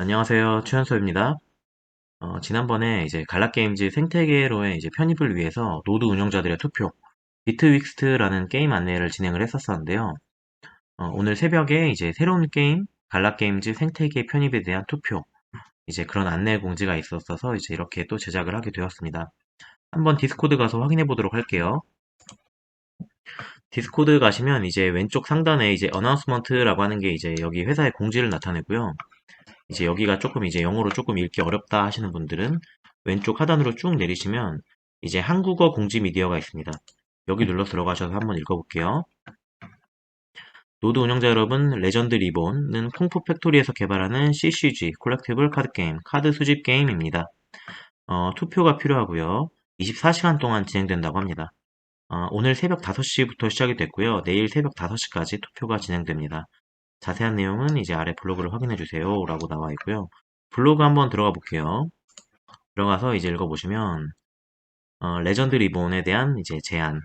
안녕하세요. 최현서입니다. 어, 지난번에 이제 갈라게임즈 생태계로의 이제 편입을 위해서 노드 운영자들의 투표, 비트윅스트라는 게임 안내를 진행을 했었었는데요. 어, 오늘 새벽에 이제 새로운 게임, 갈라게임즈 생태계 편입에 대한 투표, 이제 그런 안내 공지가 있었어서 이제 이렇게 또 제작을 하게 되었습니다. 한번 디스코드 가서 확인해 보도록 할게요. 디스코드 가시면 이제 왼쪽 상단에 이제 어나운스먼트라고 하는 게 이제 여기 회사의 공지를 나타내고요. 이제 여기가 조금 이제 영어로 조금 읽기 어렵다 하시는 분들은 왼쪽 하단으로 쭉 내리시면 이제 한국어 공지 미디어가 있습니다. 여기 눌러 들어가셔서 한번 읽어볼게요. 노드 운영자 여러분, 레전드 리본은 콩푸 팩토리에서 개발하는 CCG, 콜렉티블 카드 게임, 카드 수집 게임입니다. 어, 투표가 필요하고요. 24시간 동안 진행된다고 합니다. 어, 오늘 새벽 5시부터 시작이 됐고요. 내일 새벽 5시까지 투표가 진행됩니다. 자세한 내용은 이제 아래 블로그를 확인해 주세요 라고 나와 있고요. 블로그 한번 들어가 볼게요. 들어가서 이제 읽어보시면 어, 레전드 리본에 대한 이제 제안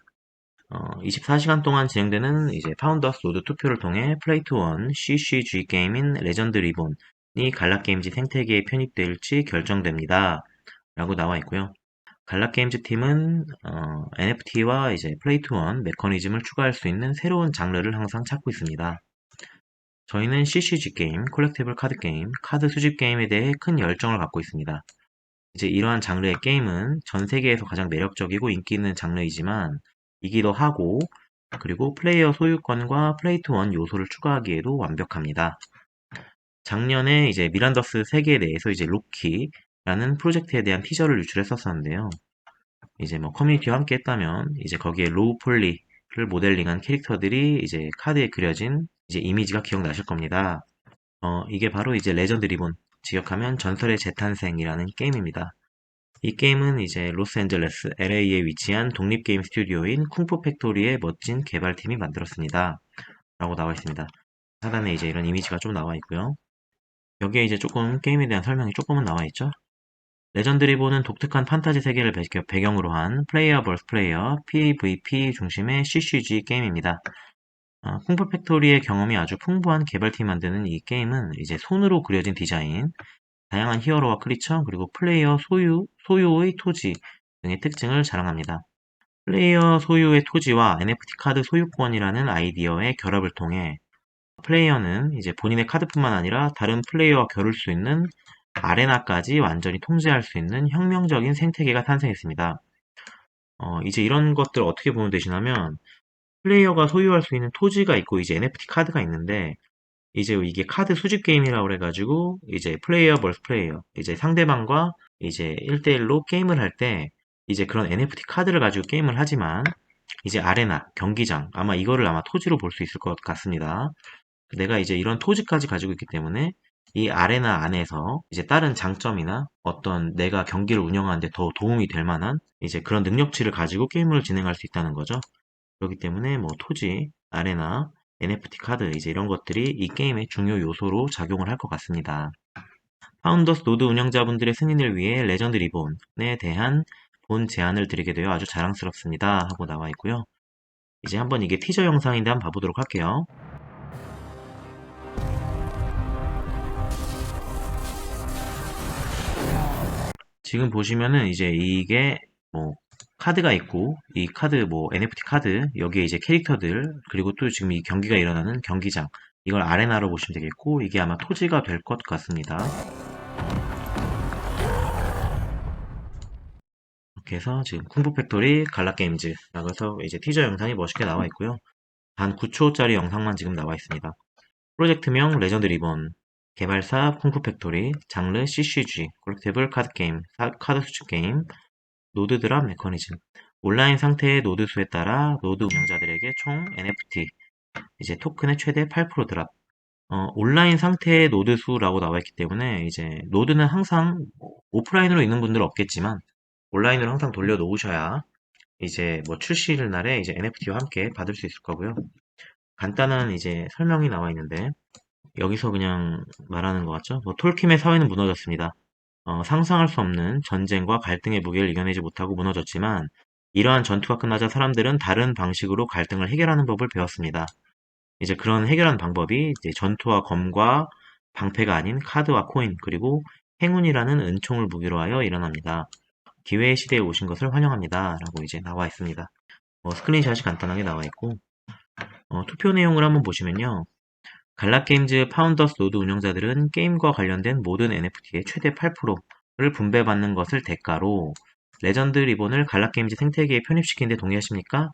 어, 24시간 동안 진행되는 이제 파운더스 노드 투표를 통해 플레이트 원 CCG 게임인 레전드 리본이 갈라게임즈 생태계에 편입될지 결정됩니다. 라고 나와 있고요. 갈라게임즈 팀은 어, NFT와 이제 플레이트 원 메커니즘을 추가할 수 있는 새로운 장르를 항상 찾고 있습니다. 저희는 CCG 게임, 콜렉티블 카드 게임, 카드 수집 게임에 대해 큰 열정을 갖고 있습니다. 이제 이러한 장르의 게임은 전 세계에서 가장 매력적이고 인기 있는 장르이지만 이기도 하고 그리고 플레이어 소유권과 플레이트 원 요소를 추가하기에도 완벽합니다. 작년에 이제 미란더스 세계 내에서 이제 로키라는 프로젝트에 대한 티저를 유출했었었는데요. 이제 뭐 커뮤니티와 함께 했다면 이제 거기에 로우 폴리를 모델링한 캐릭터들이 이제 카드에 그려진 이제 이미지가 기억나실 겁니다. 어, 이게 바로 이제 레전드 리본, 직역하면 전설의 재탄생이라는 게임입니다. 이 게임은 이제 로스앤젤레스, LA에 위치한 독립게임 스튜디오인 쿵푸 팩토리의 멋진 개발팀이 만들었습니다. 라고 나와 있습니다. 하단에 이제 이런 이미지가 좀 나와 있고요. 여기에 이제 조금 게임에 대한 설명이 조금은 나와 있죠. 레전드 리본은 독특한 판타지 세계를 배경으로 한 플레이어 벌스 플레이어 PVP 중심의 CCG 게임입니다. 어, 콩풀 팩토리의 경험이 아주 풍부한 개발팀이 만드는 이 게임은 이제 손으로 그려진 디자인, 다양한 히어로와 크리처, 그리고 플레이어 소유, 소유의 토지 등의 특징을 자랑합니다. 플레이어 소유의 토지와 NFT 카드 소유권이라는 아이디어의 결합을 통해 플레이어는 이제 본인의 카드뿐만 아니라 다른 플레이어와 겨룰 수 있는 아레나까지 완전히 통제할 수 있는 혁명적인 생태계가 탄생했습니다. 어, 이제 이런 것들 어떻게 보면 되시냐면 플레이어가 소유할 수 있는 토지가 있고 이제 NFT 카드가 있는데 이제 이게 카드 수집 게임이라고 그래가지고 이제 플레이어 벌스 플레이어 이제 상대방과 이제 1대1로 게임을 할 때 이제 그런 NFT 카드를 가지고 게임을 하지만 이제 아레나 경기장 아마 이거를 아마 토지로 볼 수 있을 것 같습니다. 내가 이제 이런 토지까지 가지고 있기 때문에 이 아레나 안에서 이제 다른 장점이나 어떤 내가 경기를 운영하는데 더 도움이 될 만한 이제 그런 능력치를 가지고 게임을 진행할 수 있다는 거죠. 그렇기 때문에 뭐 토지, 아레나, NFT 카드 이제 이런 것들이 이 게임의 중요 요소로 작용을 할 것 같습니다. 파운더스 노드 운영자분들의 승인을 위해 레전드 리본에 대한 본 제안을 드리게 되어 아주 자랑스럽습니다 하고 나와 있고요. 이제 한번 이게 티저 영상인데 한번 봐보도록 할게요. 지금 보시면은 이제 이게 뭐 카드가 있고 이 카드 뭐 NFT 카드 여기에 이제 캐릭터들 그리고 또 지금 이 경기가 일어나는 경기장 이걸 아레나로 보시면 되겠고 이게 아마 토지가 될 것 같습니다. 이렇게 해서 지금 쿵푸 팩토리 갈라 게임즈 라고 해서 이제 티저 영상이 멋있게 나와 있고요. 단 9초짜리 영상만 지금 나와 있습니다. 프로젝트명 레전드 리본 개발사 쿵푸 팩토리 장르 CCG 콜렉티블 카드 게임 카드 수집 게임 노드 드랍 메커니즘 온라인 상태의 노드 수에 따라 노드 운영자들에게 총 NFT 이제 토큰의 최대 8% 드랍 어, 온라인 상태의 노드 수라고 나와 있기 때문에 이제 노드는 항상 오프라인으로 있는 분들은 없겠지만 온라인으로 항상 돌려 놓으셔야 이제 뭐 출시일 날에 이제 NFT와 함께 받을 수 있을 거고요. 간단한 이제 설명이 나와 있는데 여기서 그냥 말하는 것 같죠? 뭐 톨킴의 사회는 무너졌습니다. 어, 상상할 수 없는 전쟁과 갈등의 무게를 이겨내지 못하고 무너졌지만 이러한 전투가 끝나자 사람들은 다른 방식으로 갈등을 해결하는 법을 배웠습니다. 이제 그런 해결하는 방법이 전투와 검과 방패가 아닌 카드와 코인, 그리고 행운이라는 은총을 무기로 하여 일어납니다. 기회의 시대에 오신 것을 환영합니다. 라고 이제 나와 있습니다. 어, 스크린샷이 간단하게 나와 있고, 어, 투표 내용을 한번 보시면요. 갈라게임즈 파운더스 노드 운영자들은 게임과 관련된 모든 NFT의 최대 8%를 분배받는 것을 대가로 레전드 리본을 갈라게임즈 생태계에 편입시키는 데 동의하십니까?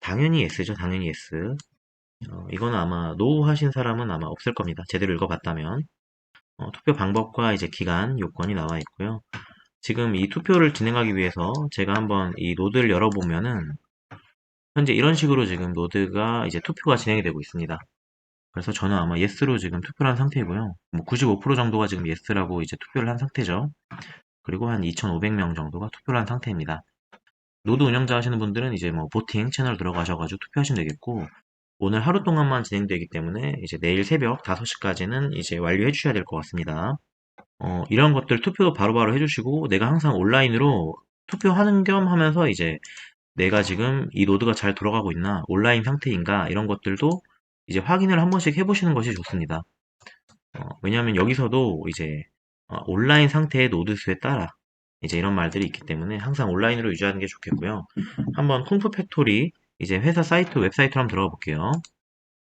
당연히 S죠. 당연히 S. 어, 이거는 아마 노우 하신 사람은 아마 없을 겁니다. 제대로 읽어봤다면. 어, 투표 방법과 이제 기간, 요건이 나와 있고요. 지금 이 투표를 진행하기 위해서 제가 한번 이 노드를 열어보면은 현재 이런 식으로 지금 노드가 이제 투표가 진행이 되고 있습니다. 그래서 저는 아마 예스로 지금 투표를 한 상태이고요. 뭐 95% 정도가 지금 예스라고 이제 투표를 한 상태죠. 그리고 한 2,500명 정도가 투표를 한 상태입니다. 노드 운영자 하시는 분들은 이제 뭐 보팅 채널 들어가셔가지고 투표하시면 되겠고 오늘 하루 동안만 진행되기 때문에 이제 내일 새벽 5시까지는 이제 완료해 주셔야 될 것 같습니다. 어, 이런 것들 투표도 바로바로 해주시고 내가 항상 온라인으로 투표하는 겸 하면서 이제 내가 지금 이 노드가 잘 돌아가고 있나 온라인 상태인가 이런 것들도 이제 확인을 한 번씩 해보시는 것이 좋습니다. 어, 왜냐하면 여기서도 이제 어, 온라인 상태의 노드 수에 따라 이제 이런 말들이 있기 때문에 항상 온라인으로 유지하는 게 좋겠고요. 한번 쿵푸 팩토리 이제 회사 사이트 웹사이트로 한번 들어가 볼게요.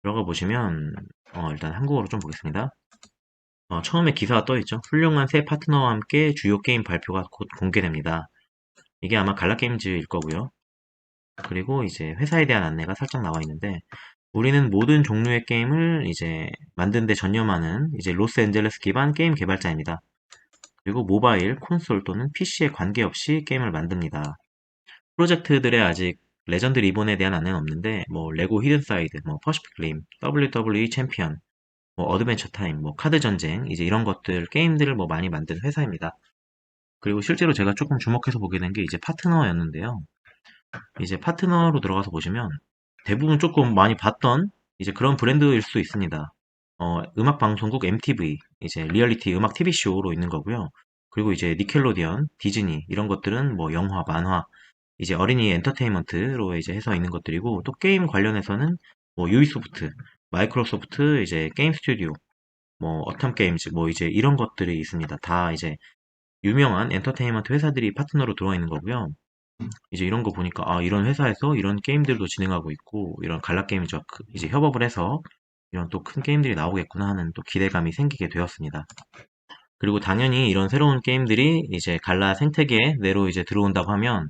들어가 보시면 어, 일단 한국어로 좀 보겠습니다. 어, 처음에 기사가 떠있죠. 훌륭한 새 파트너와 함께 주요 게임 발표가 곧 공개됩니다. 이게 아마 갈라게임즈일 거고요. 그리고 이제 회사에 대한 안내가 살짝 나와 있는데 우리는 모든 종류의 게임을 이제 만든 데 전념하는 이제 로스앤젤레스 기반 게임 개발자입니다. 그리고 모바일, 콘솔 또는 PC에 관계없이 게임을 만듭니다. 프로젝트들의 아직 레전드 리본에 대한 안내는 없는데 뭐 레고 히든사이드, 뭐 퍼시픽 림, WWE 챔피언, 뭐 어드벤처 타임, 뭐 카드 전쟁 이제 이런 것들 게임들을 뭐 많이 만든 회사입니다. 그리고 실제로 제가 조금 주목해서 보게 된 게 이제 파트너였는데요. 이제 파트너로 들어가서 보시면 대부분 조금 많이 봤던 이제 그런 브랜드일 수 있습니다. 어, 음악 방송국 MTV, 이제 리얼리티 음악 TV쇼로 있는 거고요. 그리고 이제 니켈로디언, 디즈니 이런 것들은 뭐 영화, 만화, 이제 어린이 엔터테인먼트로 이제 해서 있는 것들이고 또 게임 관련해서는 뭐 유이소프트, 마이크로소프트 이제 게임 스튜디오, 뭐 어텀 게임즈 뭐 이제 이런 것들이 있습니다. 다 이제 유명한 엔터테인먼트 회사들이 파트너로 들어와 있는 거고요. 이제 이런 거 보니까 아 이런 회사에서 이런 게임들도 진행하고 있고 이런 갈라 그 이제 협업을 해서 이런 또 큰 게임들이 나오겠구나 하는 또 기대감이 생기게 되었습니다. 그리고 당연히 이런 새로운 게임들이 이제 갈라 생태계 내로 이제 들어온다고 하면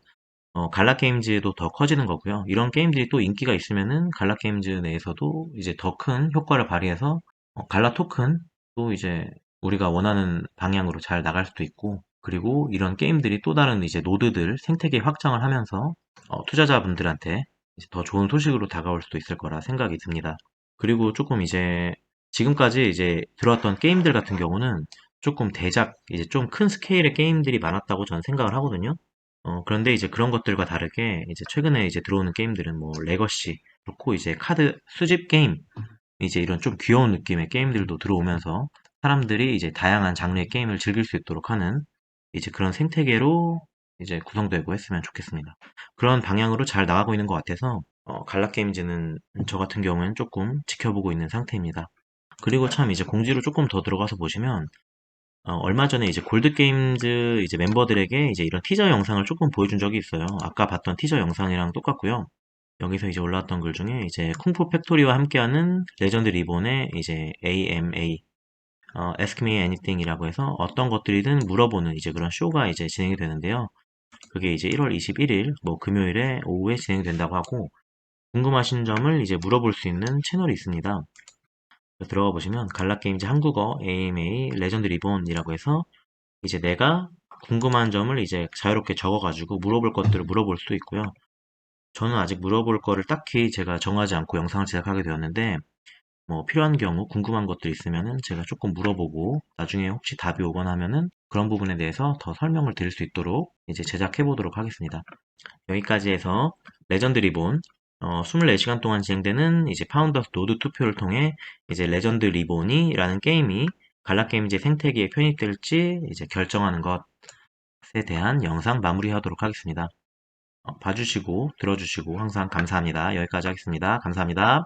어, 갈라 게임즈도 더 커지는 거고요. 이런 게임들이 또 인기가 있으면은 갈라 게임즈 내에서도 이제 더 큰 효과를 발휘해서 어, 갈라 토큰도 이제 우리가 원하는 방향으로 잘 나갈 수도 있고 그리고 이런 게임들이 또 다른 이제 노드들 생태계 확장을 하면서 어, 투자자분들한테 더 좋은 소식으로 다가올 수도 있을 거라 생각이 듭니다. 그리고 조금 이제 지금까지 이제 들어왔던 게임들 같은 경우는 조금 대작 이제 좀 큰 스케일의 게임들이 많았다고 저는 생각을 하거든요. 어, 그런데 이제 그런 것들과 다르게 이제 최근에 이제 들어오는 게임들은 뭐 레거시 그렇고 이제 카드 수집 게임 이제 이런 좀 귀여운 느낌의 게임들도 들어오면서 사람들이 이제 다양한 장르의 게임을 즐길 수 있도록 하는 이제 그런 생태계로 이제 구성되고 했으면 좋겠습니다. 그런 방향으로 잘 나가고 있는 것 같아서 어, 갈라게임즈는 저 같은 경우는 조금 지켜보고 있는 상태입니다. 그리고 참 이제 공지로 조금 더 들어가서 보시면 어, 얼마 전에 이제 골드게임즈 이제 멤버들에게 이제 이런 티저 영상을 조금 보여준 적이 있어요. 아까 봤던 티저 영상이랑 똑같고요. 여기서 이제 올라왔던 글 중에 이제 쿵푸 팩토리와 함께하는 레전드 리본의 이제 AMA 어, Ask Me Anything이라고 해서 어떤 것들이든 물어보는 이제 그런 쇼가 이제 진행이 되는데요. 그게 이제 1월 21일 뭐 금요일에 오후에 진행된다고 하고 궁금하신 점을 이제 물어볼 수 있는 채널이 있습니다. 들어가 보시면 갈라게임즈 한국어 AMA 레전드 리본이라고 해서 이제 내가 궁금한 점을 이제 자유롭게 적어가지고 물어볼 것들을 물어볼 수도 있고요. 저는 아직 물어볼 거를 딱히 제가 정하지 않고 영상을 제작하게 되었는데 뭐 필요한 경우 궁금한 것들 있으면은 제가 조금 물어보고 나중에 혹시 답이 오거나 하면은 그런 부분에 대해서 더 설명을 드릴 수 있도록 이제 제작해 보도록 하겠습니다. 여기까지 해서 레전드 리본 어, 24시간 동안 진행되는 이제 파운더스 노드 투표를 통해 이제 레전드 리본이라는 게임이 갈라 게임즈 생태계에 편입될지 이제 결정하는 것에 대한 영상 마무리하도록 하겠습니다. 어, 봐주시고 들어주시고 항상 감사합니다. 여기까지 하겠습니다. 감사합니다.